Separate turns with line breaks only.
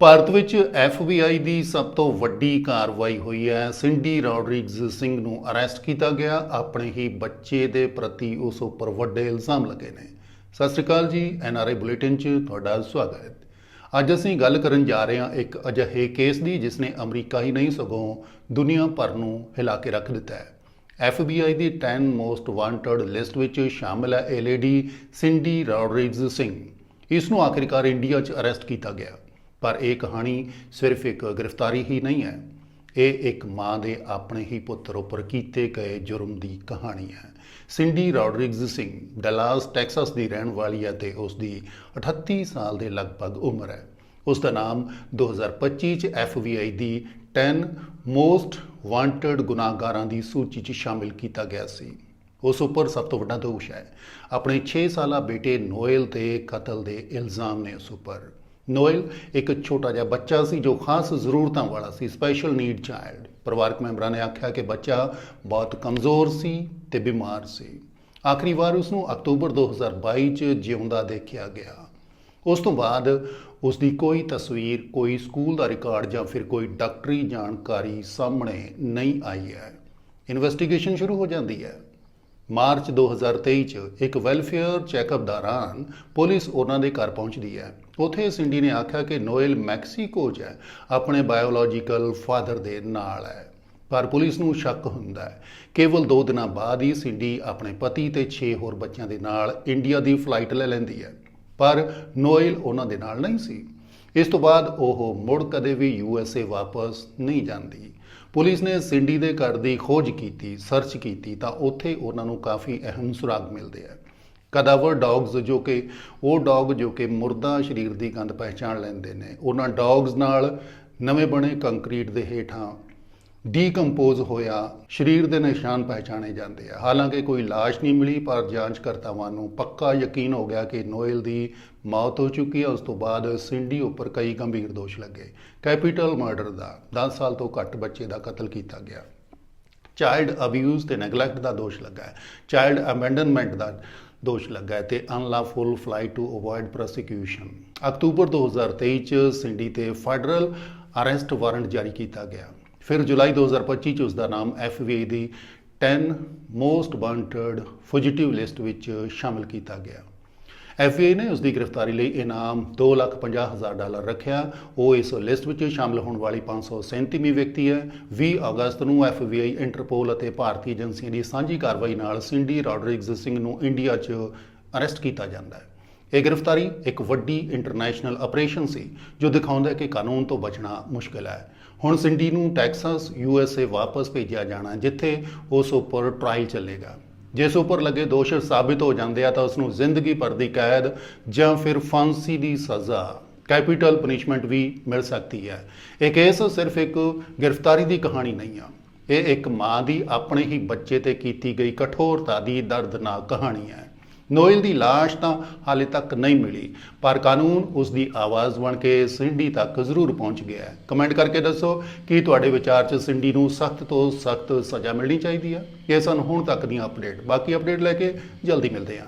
ਭਾਰਤ ਵਿੱਚ FBI ਦੀ ਸਭ ਤੋਂ ਵੱਡੀ ਕਾਰਵਾਈ ਹੋਈ ਹੈ। ਸਿੰਡੀ ਰੋਡਰਿਗਜ਼ ਸਿੰਘ ਨੂੰ ਅਰੈਸਟ ਕੀਤਾ ਗਿਆ। ਆਪਣੇ ਹੀ ਬੱਚੇ ਦੇ ਪ੍ਰਤੀ ਉਸ ਉੱਪਰ ਵੱਡੇ ਇਲਜ਼ਾਮ ਲੱਗੇ ਨੇ। ਸਤਿ ਸ਼੍ਰੀ ਅਕਾਲ ਜੀ ਐਨਆਰਆਈ ਬੁਲੇਟਿਨ 'ਚ ਤੁਹਾਡਾ ਸਵਾਗਤ। ਹੈ ਅੱਜ ਅਸੀਂ ਗੱਲ ਕਰਨ ਜਾ ਰਹੇ ਹਾਂ ਇੱਕ ਅਜਿਹੇ ਕੇਸ ਦੀ, ਜਿਸ ਨੇ ਅਮਰੀਕਾ ਹੀ ਨਹੀਂ ਸਗੋਂ ਦੁਨੀਆ ਭਰ ਨੂੰ ਹਿਲਾ ਕੇ ਰੱਖ ਦਿੱਤਾ ਹੈ। FBI ਦੀ 10 ਮੋਸਟ ਵਾਂਟਡ ਲਿਸਟ ਵਿੱਚ ਸ਼ਾਮਲ ਹੈ ਇਹ ਲੇਡੀ ਸਿੰਡੀ ਰੋਡਰਿਗਜ਼ ਸਿੰਘ। ਇਸ ਨੂੰ ਆਖਿਰਕਾਰ ਇੰਡੀਆ 'ਚ ਅਰੈਸਟ ਕੀਤਾ ਗਿਆ। ਪਰ ਇਹ ਕਹਾਣੀ ਸਿਰਫ ਇੱਕ ਗ੍ਰਿਫਤਾਰੀ ਹੀ ਨਹੀਂ ਹੈ। ਇਹ ਇੱਕ ਮਾਂ ਦੇ ਆਪਣੇ ਹੀ ਪੁੱਤਰ ਉੱਪਰ ਕੀਤੇ ਗਏ ਜੁਰਮ ਦੀ ਕਹਾਣੀ ਹੈ। Cindy Rodriguez Singh Dallas, Texas ਦੀ ਰਹਿਣ ਵਾਲੀ ਹੈ ਤੇ ਉਸ ਦੀ 38 ਸਾਲ ਦੇ ਲਗਭਗ ਉਮਰ ਹੈ। ਉਸ ਦਾ ਨਾਮ 2025 ਚ FBI ਦੀ 10 ਮੋਸਟ ਵਾਂਟਡ ਗੁਨਾਹਗਾਰਾਂ ਦੀ ਸੂਚੀ 'ਚ ਸ਼ਾਮਿਲ ਕੀਤਾ ਗਿਆ ਸੀ। ਉਸ ਉੱਪਰ ਸਭ ਤੋਂ ਵੱਡਾ ਦੋਸ਼ ਹੈ। ਆਪਣੇ 6 ਸਾਲਾ ਬੇਟੇ ਨੋਇਲ ਤੇ ਕਤਲ ਦੇ ਇਲਜ਼ਾਮ ਨੇ ਉਸ ਉੱਪਰ। ਨੋਇਲ ਇੱਕ ਛੋਟਾ ਜਿਹਾ ਬੱਚਾ ਸੀ ਜੋ ਖਾਸ ਜ਼ਰੂਰਤਾਂ ਵਾਲਾ ਸੀ ਸਪੈਸ਼ਲ ਨੀਡ ਚਾਈਲਡ ਪਰਿਵਾਰਕ ਮੈਂਬਰਾਂ ਨੇ ਆਖਿਆ ਕਿ ਬੱਚਾ ਬਹੁਤ ਕਮਜ਼ੋਰ ਸੀ ਤੇ ਬਿਮਾਰ ਸੀ। ਆਖਰੀ ਵਾਰ ਉਸ ਨੂੰ ਅਕਤੂਬਰ 2022 ਚ ਜਿਉਂਦਾ ਦੇਖਿਆ ਗਿਆ। ਉਸ ਤੋਂ ਬਾਅਦ ਉਸ ਦੀ ਕੋਈ ਤਸਵੀਰ, ਕੋਈ ਸਕੂਲ ਦਾ ਰਿਕਾਰਡ ਜਾਂ ਫਿਰ ਕੋਈ ਡਾਕਟਰੀ ਜਾਣਕਾਰੀ ਸਾਹਮਣੇ ਨਹੀਂ ਆਈ ਹੈ। ਇਨਵੈਸਟੀਗੇਸ਼ਨ ਸ਼ੁਰੂ ਹੋ ਜਾਂਦੀ ਹੈ। ਮਾਰਚ 2023 ਚ ਇੱਕ ਵੈਲਫੇਅਰ ਚੈੱਕਅਪ ਦੌਰਾਨ ਪੁਲਿਸ ਉਹਨਾਂ ਦੇ ਘਰ ਪਹੁੰਚਦੀ ਹੈ। ਉੱਥੇ ਸਿੰਡੀ ਨੇ ਆਖਿਆ ਕਿ ਨੋਇਲ ਮੈਕਸੀਕੋ 'ਚ ਹੈ, ਆਪਣੇ ਬਾਇਓਲੋਜੀਕਲ ਫਾਦਰ ਦੇ ਨਾਲ ਹੈ। ਪਰ ਪੁਲਿਸ ਨੂੰ ਸ਼ੱਕ ਹੁੰਦਾ ਹੈ। ਕੇਵਲ 2 ਦਿਨਾਂ ਬਾਅਦ ਹੀ ਸਿੰਡੀ ਆਪਣੇ ਪਤੀ ਤੇ 6 ਹੋਰ ਬੱਚਿਆਂ ਦੇ ਨਾਲ ਇੰਡੀਆ ਦੀ ਫਲਾਈਟ ਲੈ ਲੈਂਦੀ ਹੈ। ਪਰ ਨੋਇਲ ਉਹਨਾਂ ਦੇ ਨਾਲ ਨਹੀਂ ਸੀ। ਇਸ ਤੋਂ ਬਾਅਦ ਉਹ ਮੁੜ ਕਦੇ ਵੀ ਯੂਐਸਏ ਵਾਪਸ ਨਹੀਂ ਜਾਂਦੀ। ਪੁਲਿਸ ਨੇ ਸਿੰਡੀ ਦੇ ਘਰ ਦੀ ਖੋਜ ਕੀਤੀ, ਸਰਚ ਕੀਤੀ ਤਾਂ ਉੱਥੇ ਉਹਨਾਂ ਨੂੰ ਕਾਫੀ ਅਹਿਮ ਸੁਰਾਗ ਮਿਲਦੇ ਆ। ਕਦਾਵਰ ਡੌਗਸ ਜੋ ਕਿ, ਉਹ ਡੌਗ ਜੋ ਕਿ ਮੁਰਦਾ ਸਰੀਰ ਦੀ ਗੰਧ ਪਹਿਚਾਣ ਲੈਂਦੇ ਨੇ। ਉਹਨਾਂ ਡੌਗਸ ਨਾਲ ਨਵੇਂ ਬਣੇ ਕੰਕਰੀਟ ਦੇ ਹੇਠਾਂ ਡੀਕੰਪੋਜ਼ ਹੋਇਆ ਸਰੀਰ ਦੇ ਨਿਸ਼ਾਨ ਪਹਿਚਾਣੇ ਜਾਂਦੇ ਆ। ਹਾਲਾਂਕਿ ਕੋਈ ਲਾਸ਼ ਨਹੀਂ ਮਿਲੀ, ਪਰ ਜਾਂਚਕਰਤਾਵਾਂ ਨੂੰ ਪੱਕਾ ਯਕੀਨ ਹੋ ਗਿਆ ਕਿ ਨੋਇਲ ਦੀ ਮੌਤ ਹੋ ਚੁੱਕੀ ਹੈ ਉਸ ਤੋਂ ਬਾਅਦ ਸਿੰਡੀ ਉੱਪਰ ਕਈ ਗੰਭੀਰ ਦੋਸ਼ ਲੱਗੇ। ਕੈਪੀਟਲ ਮਰਡਰ ਦਾ 10 ਸਾਲ ਤੋਂ ਘੱਟ ਬੱਚੇ ਦਾ ਕਤਲ ਕੀਤਾ ਗਿਆ। ਚਾਈਲਡ ਅਬਿਊਜ਼ ਤੇ ਨੈਗਲੈਕਟ ਦਾ ਦੋਸ਼ ਲੱਗਾ ਹੈ। ਚਾਈਲਡ ਅਬੈਂਡਨਮੈਂਟ ਦਾ ਦੋਸ਼ ਲੱਗਾ ਹੈ ਤੇ unlawful flight to avoid prosecution. October 2023 ਚ ਸਿੰਡੀ ਤੇ ਫੈਡਰਲ ਅਰੈਸਟ ਵਾਰੰਟ ਜਾਰੀ ਕੀਤਾ ਗਿਆ। ਫਿਰ ਜੁਲਾਈ 2025 ਚ ਉਸ ਦਾ ਨਾਮ FBI ਦੀ 10 ਮੋਸਟ ਵਾਂਟਡ ਫੁਜੀਟਿਵ ਲਿਸਟ ਵਿੱਚ ਸ਼ਾਮਿਲ ਕੀਤਾ ਗਿਆ। FBI ਨੇ ਉਸ ਦੀ ਗ੍ਰਿਫਤਾਰੀ ਲਈ ਇਨਾਮ 2,50,000 ਡਾਲਰ ਰੱਖਿਆ। ਉਹ ਇਸ ਲਿਸਟ ਵਿੱਚ ਸ਼ਾਮਲ ਹੋਣ ਵਾਲੀ 537ਵੀਂ ਵਿਅਕਤੀ ਹੈ। 20 ਅਗਸਤ ਨੂੰ FBI ਇੰਟਰਪੋਲ ਅਤੇ ਭਾਰਤੀ ਏਜੰਸੀਆਂ ਦੀ ਸਾਂਝੀ ਕਾਰਵਾਈ ਨਾਲ ਸਿੰਡੀ ਰੋਡਰਿਗਜ਼ ਸਿੰਘ ਨੂੰ ਇੰਡੀਆ 'ਚ ਅਰੈਸਟ ਕੀਤਾ ਜਾਂਦਾ ਹੈ। ਇਹ ਗ੍ਰਿਫਤਾਰੀ ਇੱਕ ਵੱਡੀ ਇੰਟਰਨੈਸ਼ਨਲ ਆਪਰੇਸ਼ਨ ਸੀ ਜੋ ਦਿਖਾਉਂਦਾ ਹੈ ਕਿ ਕਾਨੂੰਨ ਤੋਂ ਬਚਣਾ ਮੁਸ਼ਕਲ ਹੈ। ਹੁਣ ਸਿੰਡੀ ਨੂੰ ਟੈਕਸਾਸ ਯੂਐਸਏ ਵਾਪਸ ਭੇਜਿਆ ਜਾਣਾ ਜਿੱਥੇ ਉਸ ਉੱਪਰ ਟ੍ਰਾਇਲ ਚੱਲੇਗਾ। ਜਿਸ ਉੱਪਰ ਲੱਗੇ ਦੋਸ਼ ਸਾਬਿਤ ਹੋ ਜਾਂਦੇ ਆ ਤਾਂ ਉਸ ਨੂੰ ਜ਼ਿੰਦਗੀ ਭਰ ਦੀ ਕੈਦ ਜਾਂ ਫਿਰ ਫਾਂਸੀ ਦੀ ਸਜ਼ਾ। ਕੈਪੀਟਲ ਪਨਿਸ਼ਮੈਂਟ ਵੀ ਮਿਲ ਸਕਦੀ ਹੈ। ਇਹ ਕੇਸ ਸਿਰਫ ਇੱਕ ਗ੍ਰਿਫਤਾਰੀ ਦੀ ਕਹਾਣੀ ਨਹੀਂ ਆ। ਇਹ ਇੱਕ ਮਾਂ ਦੀ ਆਪਣੇ ਹੀ ਬੱਚੇ ਤੇ ਕੀਤੀ ਗਈ ਕਠੋਰਤਾ ਦੀ ਦਰਦਨਾਕ ਕਹਾਣੀ ਹੈ। ਨੋਇਲ ਦੀ ਲਾਸ਼ ਤਾਂ ਹਾਲੇ ਤੱਕ ਨਹੀਂ ਮਿਲੀ, ਪਰ ਕਾਨੂੰਨ ਉਸ ਦੀ ਆਵਾਜ਼ ਬਣ ਕੇ ਸਿੰਡੀ ਤੱਕ ਜ਼ਰੂਰ ਪਹੁੰਚ ਗਿਆ ਹੈ। ਕਮੈਂਟ ਕਰਕੇ ਦੱਸੋ, ਕਿ ਤੁਹਾਡੇ ਵਿਚਾਰ 'ਚ ਸਿੰਡੀ ਨੂੰ ਸਖਤ ਤੋਂ ਸਖਤ ਸਜ਼ਾ ਮਿਲਣੀ ਚਾਹੀਦੀ ਹੈ ਇਹ ਸਨ ਹੁਣ ਤੱਕ ਦੀਆਂ ਅਪਡੇਟ ਬਾਕੀ ਅਪਡੇਟ ਲੈ ਕੇ ਜਲਦੀ ਮਿਲਦੇ ਹਾਂ।